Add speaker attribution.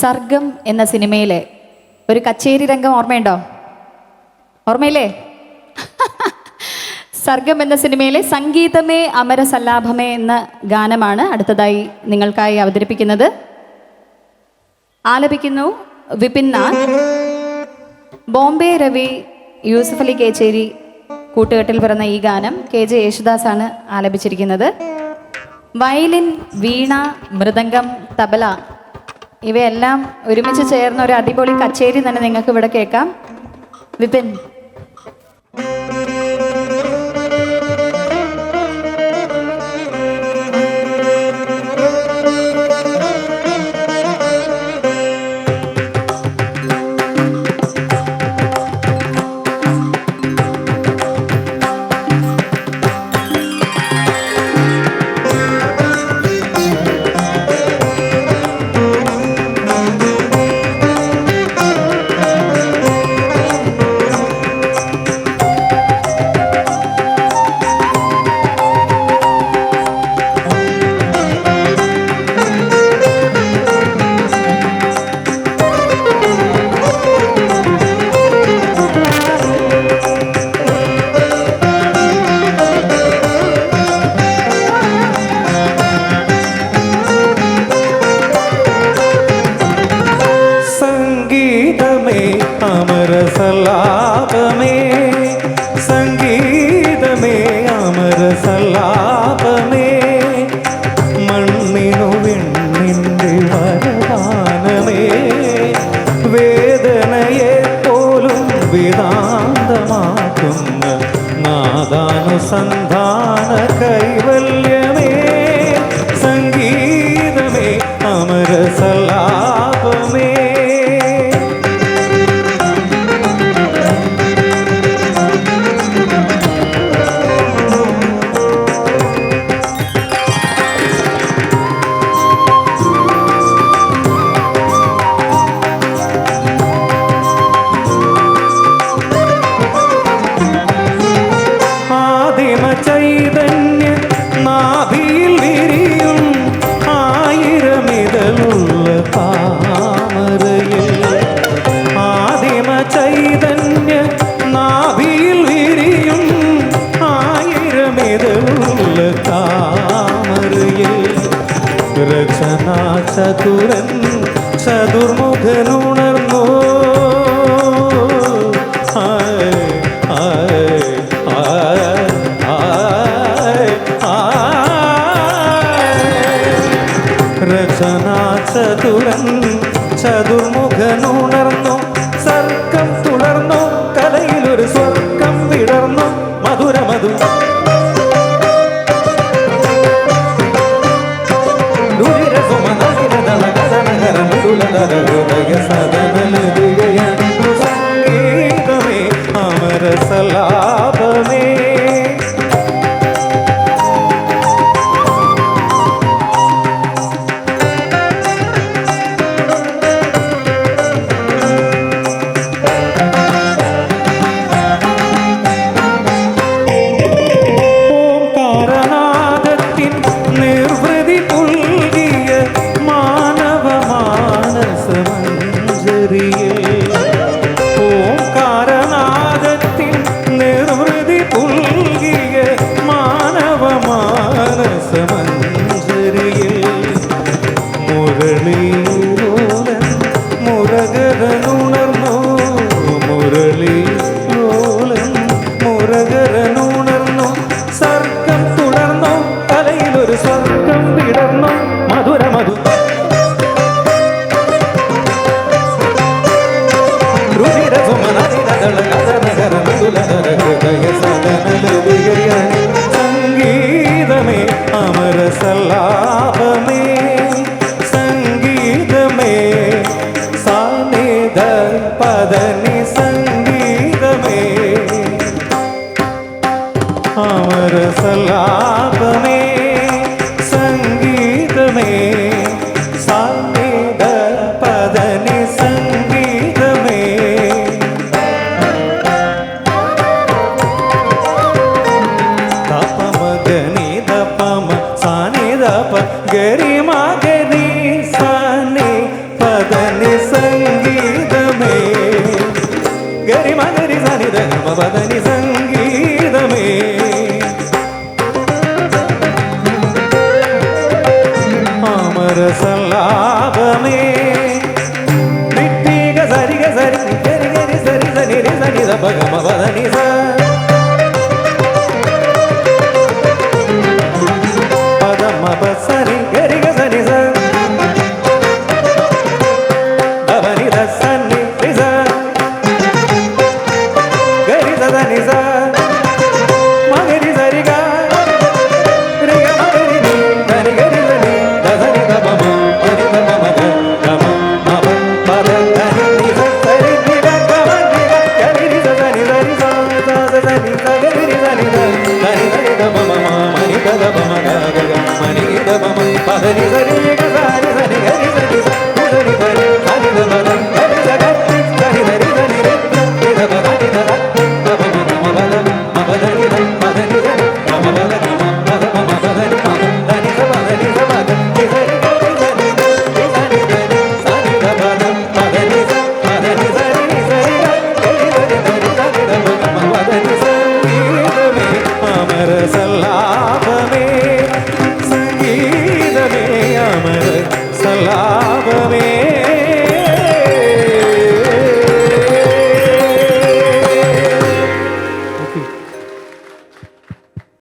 Speaker 1: സർഗം എന്ന സിനിമയിലെ ഒരു കച്ചേരി രംഗം ഓർമ്മയുണ്ടോ? ഓർമ്മയില്ലേ? സർഗം എന്ന സിനിമയിലെ സംഗീതമേ അമര സല്ലാഭമേ എന്ന ഗാനമാണ് അടുത്തതായി നിങ്ങൾക്കായി അവതരിപ്പിക്കുന്നത്. ആലപിക്കുന്നു വിപിൻ നാഥ്. ബോംബെ രവി യൂസഫ് അലി കേച്ചേരി കൂട്ടുകെട്ടിൽ പിറന്ന ഈ ഗാനം കെ ജെ യേശുദാസാണ് ആലപിച്ചിരിക്കുന്നത്. വയലിൻ വീണ മൃദംഗം തബല ഇവയെല്ലാം ഒരുമിച്ച് ചേർന്ന ഒരു അടിപൊളി കച്ചേരി തന്നെ നിങ്ങൾക്ക് ഇവിടെ കേൾക്കാം. വിപിൻ.
Speaker 2: നാദാനുസന്ധാന കൈവല്യമേ രചനാ ചതുരൻ ചതുർമുഖനുണർന്നോ രചനാ ചതുരൻ ചതുർമുഖനുണർന്നു. സർക്കം തുടർന്നു കലയിലൊരു സ്വർഗം വിടർന്നു. அமர உதய சங்கீதமே அமர சலா the sun. பவனி சங்கீதமே. அமர சல்லாபமே